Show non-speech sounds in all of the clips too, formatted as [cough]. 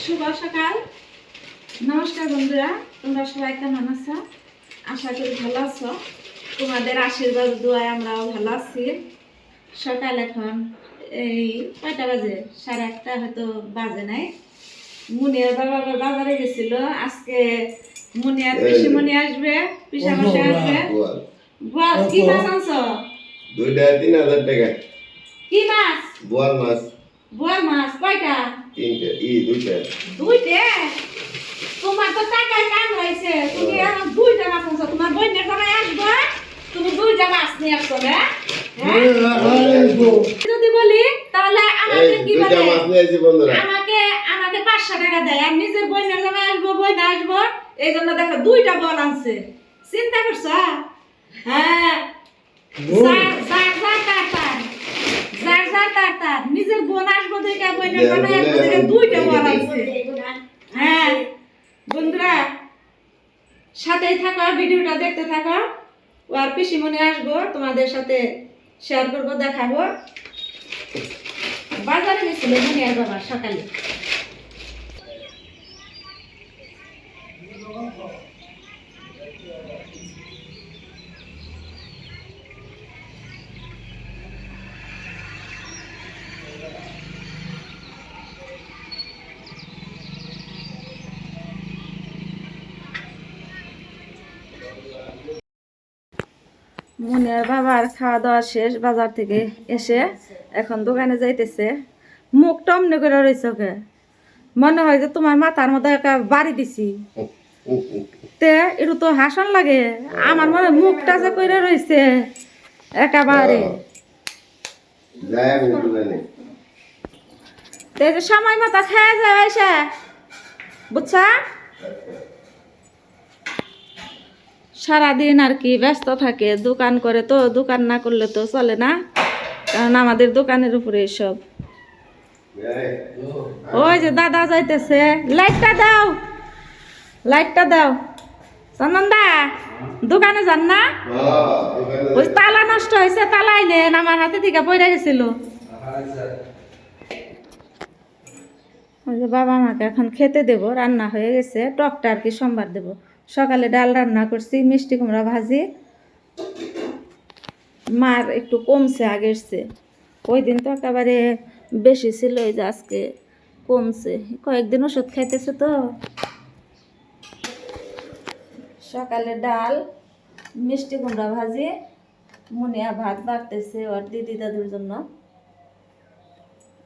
শুভ সকাল। নমস্কার বন্ধুরা তোমরা সবাই কেমন আছো? আশা করি ভালো আছো। তোমাদের আশীর্বাদ দোয়ায় আমরাও ভালো আছি। সকাল এখন এই কয়টা বাজে? সাড়ে আটটা হয়তো বাজে নাই। মুনিয়ার বাবা বাজারে গেছিল। আজকে মুনিয়ার পিসি মনি আসবে পিসা মাসে আসবে। বল কি মাছ আনছো? দুইটা তিন হাজার টাকা। কি মাছ? বোয়াল মাছ। বোয়াল মাছ কয়টা? তিনটে ই দুইটা। দুইটে? তোমার তো টাকায় কাম রয়েছে। তুমি এখন দুইটা মাছ আনছো। তোমার বোনের জামাই আসবে তুমি দুইটা মাছ নিয়ে আসছো না হ্যাঁ? যদি বলি তাহলে আমাকে কি বলে? আমাকে আমাকে পাঁচশো টাকা দেয়। আর নিজের বোনের জামাই আসব বোন আসব। এই জন্য দেখো দুইটা বল আনছে। চিন্তা করছ হ্যাঁ যার যার যার তার তার যার তার তার। নিজের বোন আসব দেখে বোনের জামাই আসব দেখে দুইটা বল আছে হ্যাঁ। বন্ধুরা সাথেই থাকো ভিডিওটা দেখতে থাকো। ও আর পিসিমণি আসব তোমাদের সাথে শেয়ার করব দেখাবো। বাজারে গেছিল মনিয়ার বাবা সকালে। মনিয়ার বাবার খাওয়া দাওয়া শেষ বাজার থেকে এসে এখন দোকানে যাইতেছে। মুখ টমনে করে রয়েছে ওকে। মনে হয় যে তোমার মাথার মধ্যে একটা বাড়ি দিছি। তে একটু তো হাসন লাগে। আমার মনে হয় মুখটা যে করে রয়েছে একেবারে। সময় মতো খেয়ে যায় বুঝছা? সারাদিন আর কি ব্যস্ত থাকে, দোকান করে তো, দোকান না করলে তো চলে না। কারণ আমাদের দোকানের উপরে সব ওই যে দাদা যাইতেছে, লাইটটা দাও লাইটটা দাও। চন্দনদা, দোকানে যান না? ওই তালা নষ্ট হয়েছে তালাই নেন আমার হাতে থেকে পড়ে গেছিল। ওই যে বাবা মাকে এখন খেতে দেবো, রান্না হয়ে গেছে, টকটা আর কি সোমবার দেবো। সকালে ডাল রান্না করছি, মিষ্টি কুমড়া ভাজি। মার একটু কমছে আগের ওই দিন তো একেবারে বেশি ছিল, এই যে আজকে কমছে। কয়েকদিন ওষুধ খাইতেছে তো। সকালে ডাল, মিষ্টি কুমড়া ভাজি, মুনিয়া ভাত বাড়তেছে ওর দিদি দাদুর জন্য।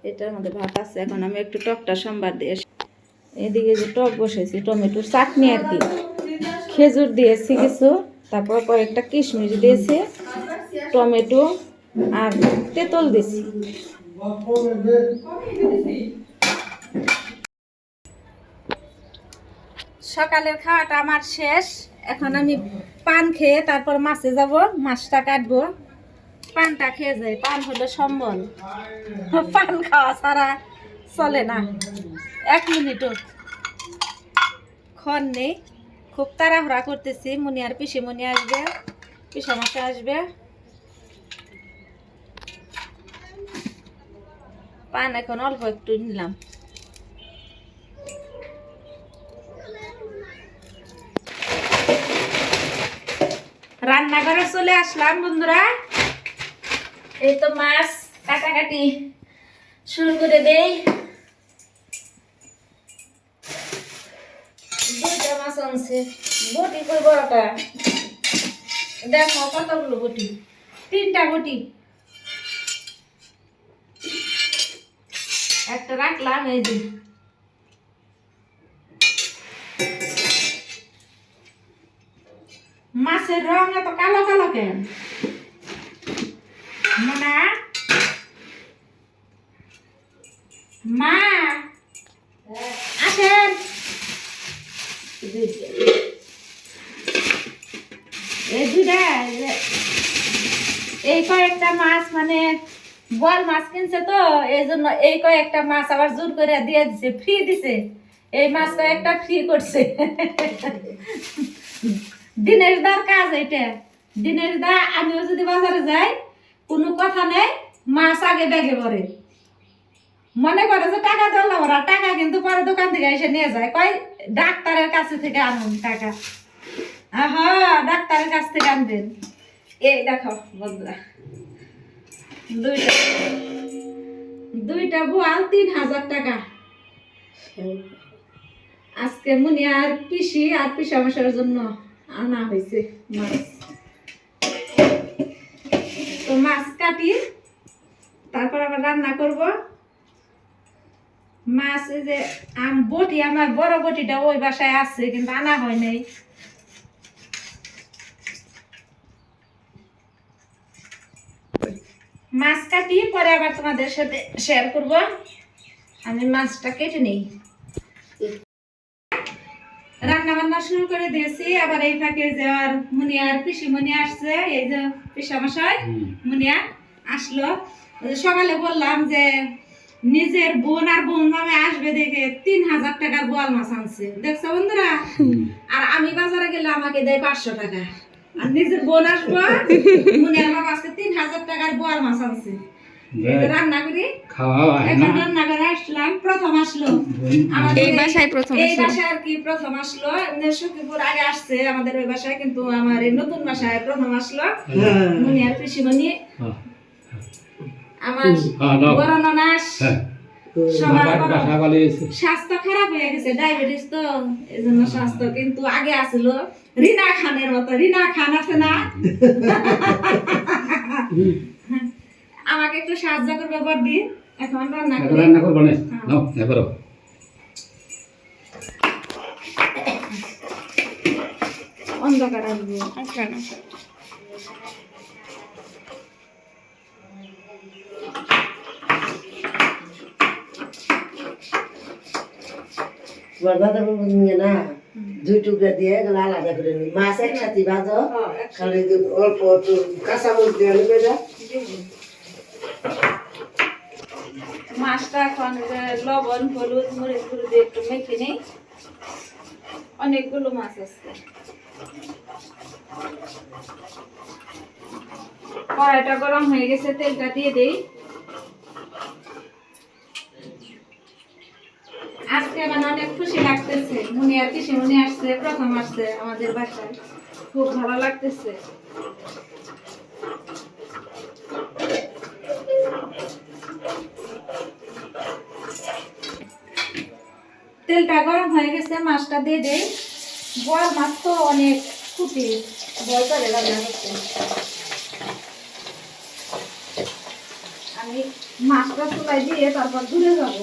এটার মধ্যে ভাত আছে, এখন আমি একটু টকটা সোমবার দিয়ে। এদিকে যে টক বসেছি, টমেটোর চাটনি আর কি। খেজুর দিয়েছি কিছু, তারপর কয়েকটা কিশমিশ দিয়েছি, টমেটো আর তেঁতুল দিয়েছি। সকালের খাওয়াটা আমার শেষ। এখন আমি পান খেয়ে তারপর মাছে যাব, মাছটা কাটবো। পানটা খেয়ে যাই, পান হলো সম্বল। পান খাওয়া ছাড়া চলে না। এক মিনিটও। খন নেই। খুব তাড়াহুড়া করতেছি। মুনি আর পিসি, মুনি আসবে। পিসা মাসে আসবে। পান এখন অল্প একটু নিলাম। রান্নাঘরে চলে আসলাম বন্ধুরা। এই তো মাছ কাটাকাটি শুরু করে দেই। দুইটা মাছ আনছে। বটি কই বড়টা? দেখো কতগুলো বটি? তিনটা বটি। একটা রাখলাম এই যে। মাছের রং এত কালো কালো কেন? মা? মা আসেন। এই এই কয়েকটা মাছ মানে বল মাছ কিনছে তো, এই জন্য এই কয়েকটা মাছ আবার জোর করে দিয়ে দিছে ফ্রি দিছে। এই মাছ কয়েকটা ফ্রি করছে। দিনের দার কাজ এটা। দিনের দা, আমিও যদি বাজারে যাই, কোনো কথা নেই, মাছ আগে ব্যাগে ভরে। মনে করে যে টাকা দিলাম ওরা, টাকা কিন্তু পরে দোকান থেকে এসে নিয়ে যায়। কয়, ডাক্তারের কাছে থেকে আনুন টাকা। হ্যাঁ ডাক্তারের কাছ থেকে আনবেন। এই দেখো বন্ধুরা, দুইটা দুইটা বোয়াল তিন হাজার টাকা। আজকে মুনি আর পিসি আর পিসা মশার জন্য আনা হয়েছে মাছ। তো মাছ কাটি, তারপর আবার রান্না করব। মাছ এই যে আম বটি আমার বড় বটিটা ওই বাসায় আছে কিন্তু আনা হয় নাই। মাছ কাটি পরে আবার তোমাদের সাথে শেয়ার করব। আমি মাছটা কেটে নেই। রান্না বান্না শুরু করে দিয়েছি আবার এই ফাঁকে যে আর মুনিয়ার পিসি মুনি আসছে এই যে পিসা মশাই মুনিয়া আসলো। সকালে বললাম যে নিজের বোন আর বোন নামে আসবে দেখে তিন হাজার টাকার বোয়াল মাছ আনছে। দেখছ বন্ধুরা? আর আমি বাজারে গেলে আমাকে দেয় পাঁচশো টাকা। আর নিজের বোন আসব মুনিয়ার বাবা আজকে তিন হাজার টাকার বোয়াল মাছ আনছে। রান্না করি। খাওয়া এখন রান্না করে আসলাম প্রথম আসলো। আমাদের এই বাসায় প্রথম এই বাসায় আর কি প্রথম আসলো। সখীপুর আগে আসছে আমাদের ওই বাসায় কিন্তু আমার এই নতুন বাসায় প্রথম আসলো। মনি আর পিসিমণি। হ্যাঁ, আমার হ্যাঁ, বড় ননাস হ্যাঁ। স্বাস্থ্য খারাপ হয়ে গেছে ডায়াবেটিস তো এই জন্য স্বাস্থ্য কিন্তু আগে আসলো। রিনা খানের মতো রিনা খান আছে না? [laughs] আমাকে একটু সাহায্য করবে বড়দি? এখন রান্না করি। রান্না করব না? নাও এবারও। অন্ধকার আসব তোমার বাজার নিয়ে না। দুই টুকরা দিয়ে এগুলো আলাদা করে নি মাছ একসাথে ভাজো। খালি অল্প একটু কাঁচা দিয়ে নেবে যা মাছটা এখন লবণ হলুদ মরিচ হলুদ দিয়ে একটু মেখে নেই। অনেকগুলো মাছ আছে। কড়াইটা গরম হয়ে গেছে তেলটা দিয়ে দেই। আজকে মানে অনেক খুশি লাগতেছে। মনে আর কিসে মনে আসছে, প্রথম আসছে আমাদের বাসায়। খুব ভালো লাগতেছে। তেলটা গরম হয়ে গেছে, মাছটা দিয়ে দেই। বড় মাছ তো অনেক খুঁটি বল করে রান্না করতে। আমি মাছটা চুলাই দিয়ে তারপর দূরে যাব।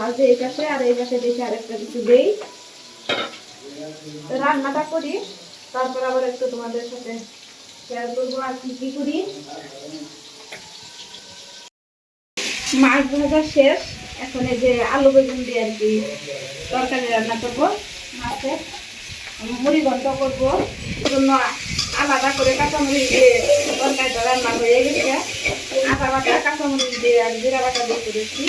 মাছ এই পাশে আর এই পাশে দেখে আরেকটা কিছু দেই। রান্নাটা করি, তারপর আবার একটু তোমাদের সাথে শেয়ার করব আর কি কি করি। মাছ ভাজা শেষ, এখন এই যে আলু বেগুন দিয়ে আর কি তরকারি রান্না করব। মাছের মুড়ি ঘন্ট করব জন্য আলাদা করে কাঁচামরিচ দিয়ে তরকারিটা রান্না হয়ে গেছে। আটা বাটা, কাঁচামরিচ দিয়ে আর জিরা বাটা দিয়ে করেছি।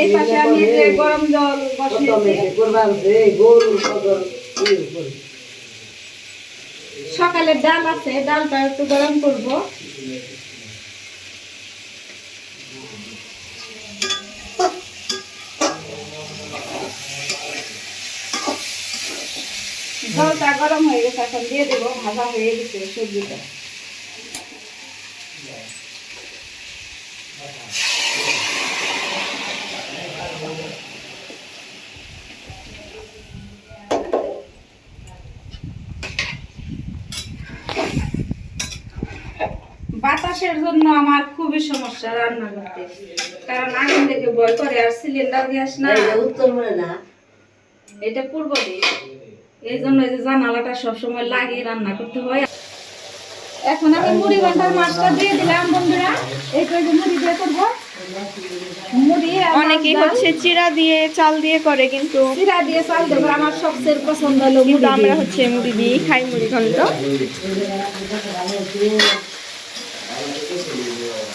এই পাশে আমি যে গরম জল বসিয়েছি। করবা এই গরু কদর সকালে ডাল আছে ডালটা একটু গরম করব। জলটা গরম হয়ে গেছে এখন দিয়ে দেবো ভাজা হয়ে গেছে সবজিটা। বাতাসের জন্য আমার খুবই সমস্যা রান্না করতে কারণ আগুন থেকে ভয় করে আর সিলিন্ডার গ্যাস না। এই উত্তর মনে না। এটা পূর্ব দিক। এই জন্য এই যে জানালাটা সবসময় লাগিয়ে রান্না করতে হয়। এখন আমি মুড়ি ঘণ্টার মাছটা দিয়ে দিলাম বন্ধুরা। এই তো যে মুড়ি দিয়ে করব মুড়ি অনেকেই। হচ্ছে চিরা দিয়ে চাল দিয়ে করে কিন্তু জিরা দিয়ে চাল দেবো আমার সবচেয়ে পছন্দ হলো কিন্তু আমরা হচ্ছে মুড়ি দিয়ে খাই মুড়ি ঘন্ট কয়েকটা কাঁচামরিচ দিয়ে দেই আদা দিয়েছি সোমবারে সোমবারে কি মাছে আছে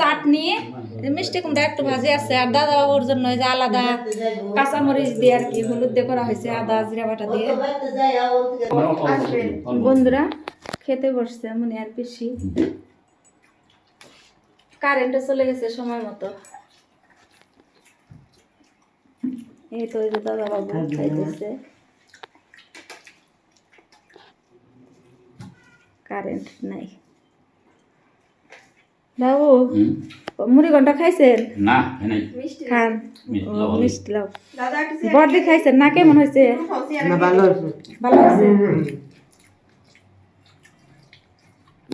চাটনি মিষ্টি কুমড়া একটু ভাজি আছে, আর দাদা বাবুর জন্য যে আলাদা কাঁচামরিচ দিয়ে আর কি হলুদ দিয়ে করা হয়েছে, আদা, জিরা বাটা দিয়ে। বন্ধুরা, খেতে বসছে মনে আর বেশি কারেন্টও চলে গেছে সময় মতো। এই তো ওই যে দাদা বাবু খাইতেছে। কারেন্ট নাই। বাবু মুড়ি ঘণ্টা খাইছেন? না খান। মিষ্টি লাউ খাইছেন? না কেমন হয়েছে? না ভালো ভালো হয়েছে?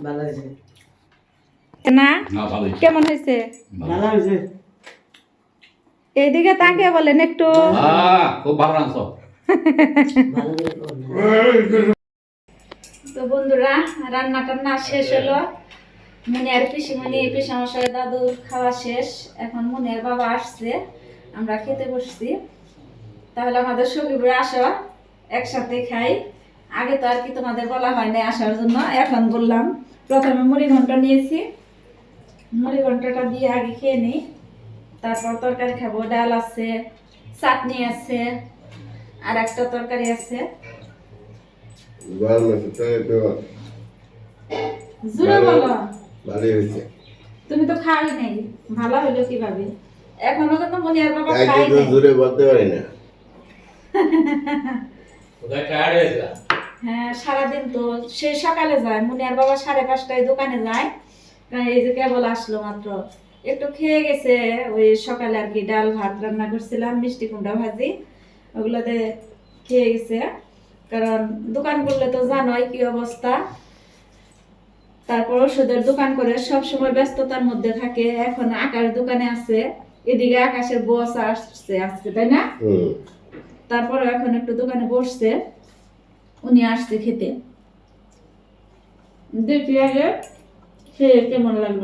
ভালো হয়েছে। না? না কেমন হয়েছে? ভালো হয়েছে। এইদিকে তাকে বলেন একটু। খুব ভালো। তো বন্ধুরা রান্না টান্না শেষ হলো। মনে আর পিসিমণি পিসামশাই দাদু খাওয়া শেষ। এখন মনে বাবা আসছে। আমরা খেতে বসছি। তাহলে আমাদের সখীপুরে আসো একসাথে খাই। আগে তো আর কি তোমাদের বলা হয় না আসার জন্য এখন বললাম। প্রথমে মুড়ি ঘন্ট নিয়েছি। মুড়ি ঘন্টটা দিয়ে আগে খেয়ে নিই। তারপর তরকারি খাব। ডাল আছে চাটনি আছে আর একটা তরকারি আছে। জোরে বলো। ভালোই হয়েছে। তুমি তো খাওয়াই নাই ভালো হলো কীভাবে? এখনও কিন্তু মনিয়ার বাবা খাই তো নাই। জোরে বলতে পারি না। টায়ার্ড হয়েছে হ্যাঁ সারাদিন তো সেই সকালে যায় মুনিয়ার বাবা সাড়ে পাঁচটায় দোকানে যায়। এই যে কেবল আসলো মাত্র। একটু খেয়ে গেছে ওই সকালে আর কি ডাল ভাত রান্না করছিলাম মিষ্টি কুমড়া ভাজি ওগুলোতে খেয়ে গেছে। কারণ দোকান করলে তো জানোই কি অবস্থা। তারপর ওষুধের দোকান করে সব সময় ব্যস্ততার মধ্যে থাকে। এখন আকাশ দোকানে আছে এদিকে আকাশের বস আসছে আজকে তাই না? তারপরে এখন একটু দোকানে বসছে উনি আসছে খেতে। দেখি আগে খেয়ে কেমন লাগল?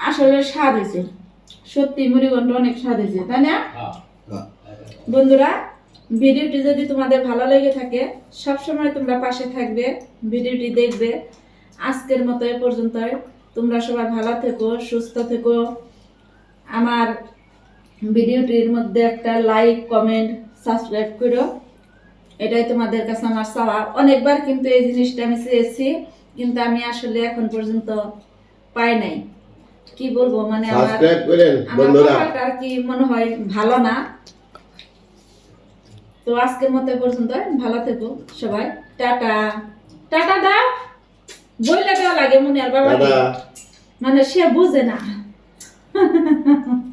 আসলে স্বাদ হয়েছে। সত্যি মুড়িগন্ড অনেক স্বাদ হয়েছে তাই না? হ্যাঁ। বন্ধুরা ভিডিওটি যদি তোমাদের ভালো লেগে থাকে সব সময় তোমরা পাশে থাকবে ভিডিওটি দেখবে। আজকের মতো এ পর্যন্তই। তোমরা সবাই ভালো থেকো সুস্থ থেকো। আমার ভিডিওটির মধ্যে একটা লাইক কমেন্ট সাবস্ক্রাইব করো। এটাই তোমাদের কাছে আমার চাওয়া। অনেকবার কিন্তু এই জিনিসটা আমি চেয়েছি কিন্তু আমি আসলে এখন পর্যন্ত পাই নাই। কি বলব মানে আমার আর কি মনে হয় ভালো না। তো আজকের মতো পর্যন্ত ভালো থেকো সবাই। টাটা। টাটা দা বললে দেওয়া লাগে মনে আর বাবা মানে সে বুঝে না। [laughs]